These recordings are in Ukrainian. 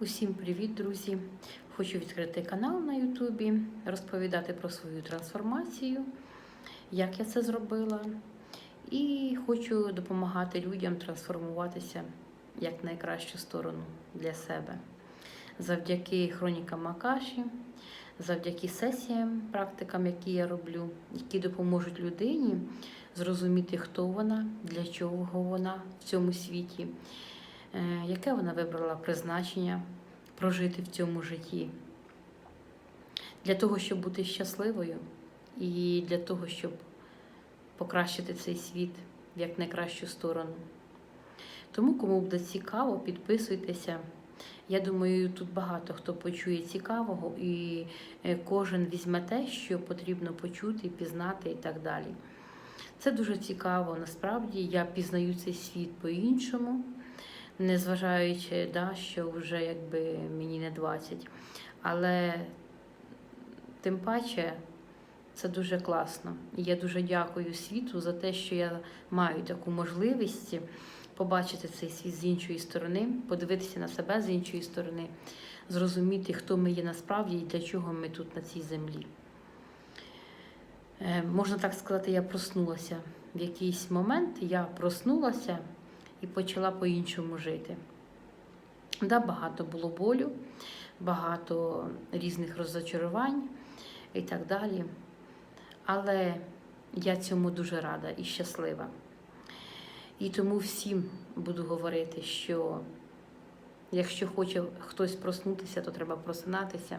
Усім привіт, друзі! Хочу відкрити канал на Ютубі, розповідати про свою трансформацію, як я це зробила. І хочу допомагати людям трансформуватися як найкращу сторону для себе. Завдяки хронікам Акаші, завдяки сесіям, практикам, які я роблю, які допоможуть людині зрозуміти, хто вона, для чого вона в цьому світі, яке вона вибрала призначення прожити в цьому житті. Для того, щоб бути щасливою, і для того, щоб покращити цей світ в як найкращу сторону. Тому, кому буде цікаво, підписуйтеся. Я думаю, тут багато хто почує цікавого, і е, кожен візьме те, що потрібно почути, пізнати і так далі. Це дуже цікаво. Насправді я пізнаю цей світ по-іншому, незважаючи, да, що вже якби мені не 20. Але тим паче це дуже класно. І я дуже дякую світу за те, що я маю таку можливість побачити цей світ з іншої сторони, подивитися на себе з іншої сторони, зрозуміти, хто ми є насправді і для чого ми тут на цій землі. Е, Можна так сказати, я проснулася. В якийсь момент я проснулася і почала по-іншому жити. Да, багато було болю, багато різних розочарувань і так далі. Але я цьому дуже рада і щаслива. І тому всім буду говорити, що якщо хоче хтось проснутися, то треба просинатися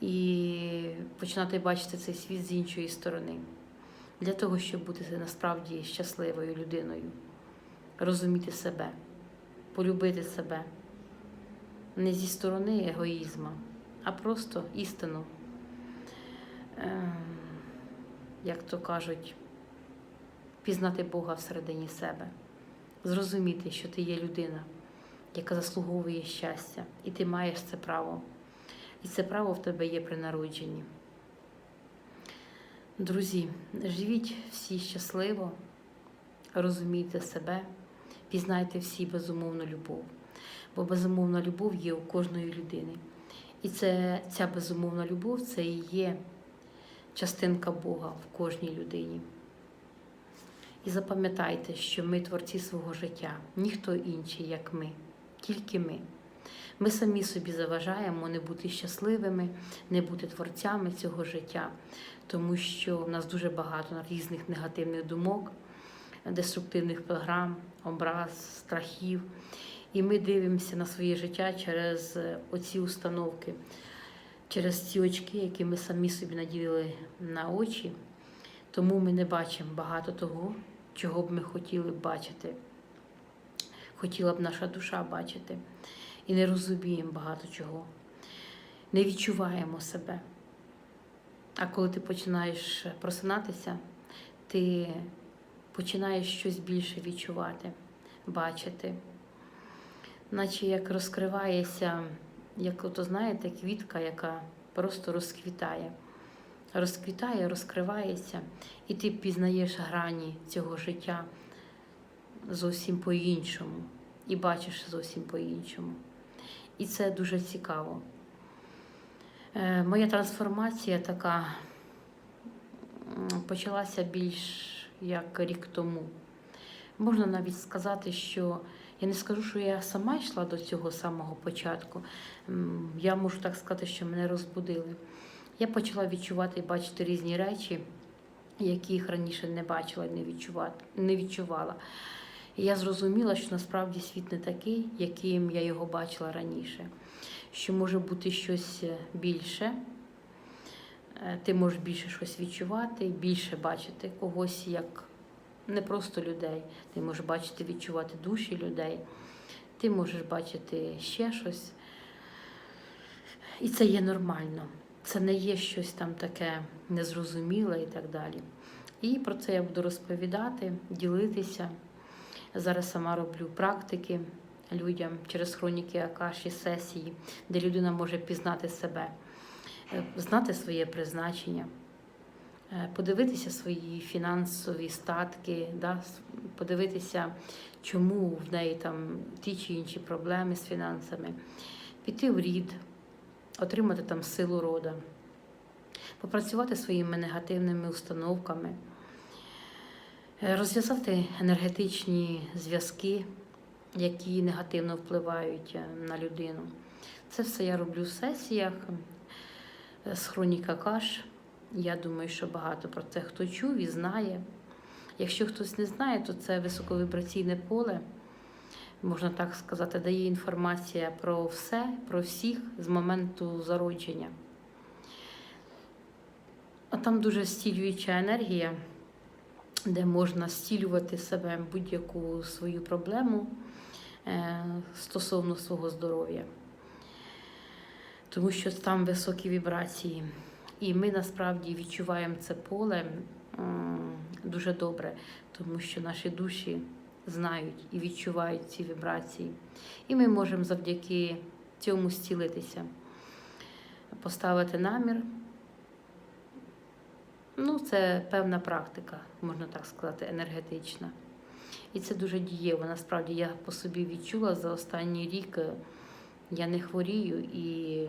і починати бачити цей світ з іншої сторони. Для того, щоб бути насправді щасливою людиною, розуміти себе, полюбити себе не зі сторони егоїзму, а просто істину. Ем, Як то кажуть, пізнати Бога всередині себе, зрозуміти, що ти є людина, яка заслуговує щастя, і ти маєш це право. І це право в тебе є при народженні. Друзі, живіть всі щасливо, розумійте себе, пізнайте всі безумовну любов. Бо безумовна любов є у кожної людини. І це, ця безумовна любов це і є частинка Бога в кожній людині. І запам'ятайте, що ми творці свого життя, ніхто інший, як ми, тільки ми. Ми самі собі заважаємо не бути щасливими, не бути творцями цього життя, тому що в нас дуже багато різних негативних думок, деструктивних програм, образ, страхів. І ми дивимося на своє життя через оці установки, через ці очки, які ми самі собі наділили на очі. Тому ми не бачимо багато того, чого б ми хотіли бачити. Хотіла б наша душа бачити. І не розуміємо багато чого. Не відчуваємо себе. А коли ти починаєш просинатися, ти починаєш щось більше відчувати, бачити. Наче як розкривається, як ото, знаєте, квітка, яка просто розквітає. Розквітає, розкривається, і ти пізнаєш грані цього життя зовсім по-іншому. І бачиш зовсім по-іншому. І це дуже цікаво. Е, Моя трансформація така почалася більш як рік тому. Можна навіть сказати, що я не скажу, що я сама йшла до цього самого початку. Я можу так сказати, що мене розбудили. Я почала відчувати і бачити різні речі, яких раніше не бачила і не відчувала. І я зрозуміла, що насправді світ не такий, яким я його бачила раніше. Що може бути щось більше, ти можеш більше щось відчувати, більше бачити когось як не просто людей. Ти можеш бачити, відчувати душі людей, ти можеш бачити ще щось. І це є нормально. Це не є щось там таке незрозуміле і так далі. І про це я буду розповідати, ділитися. Зараз сама роблю практики людям через хроніки Акаші, сесії, де людина може пізнати себе, е, знати своє призначення, е, подивитися свої фінансові статки, да, подивитися, чому в неї там ті чи інші проблеми з фінансами, піти в рід, отримати там силу рода, попрацювати своїми негативними установками, е, розв'язати енергетичні зв'язки, які негативно впливають е, на людину. Це все я роблю в сесіях е, з хроніка каш. Я думаю, що багато про це хто чув і знає. Якщо хтось не знає, то це високовібраційне поле, можна так сказати, дає інформація про все, про всіх з моменту зародження. А там дуже стілююча енергія, де можна стілювати себе будь-яку свою проблему е, стосовно свого здоров'я. Тому що там високі вібрації. І ми насправді відчуваємо це поле дуже добре, тому що наші душі знають і відчувають ці вібрації. І ми можемо завдяки цьому зцілитися, поставити намір. Ну, це певна практика, можна так сказати, енергетична. І це дуже дієво. Насправді я по собі відчула за останній рік. Я не хворію, і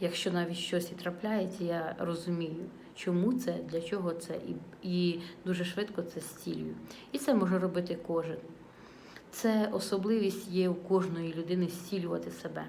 якщо навіть щось і трапляється, я розумію, чому це, для чого це, і, і дуже швидко це стілюю. І це може робити кожен. Це особливість є у кожної людини зцілювати себе.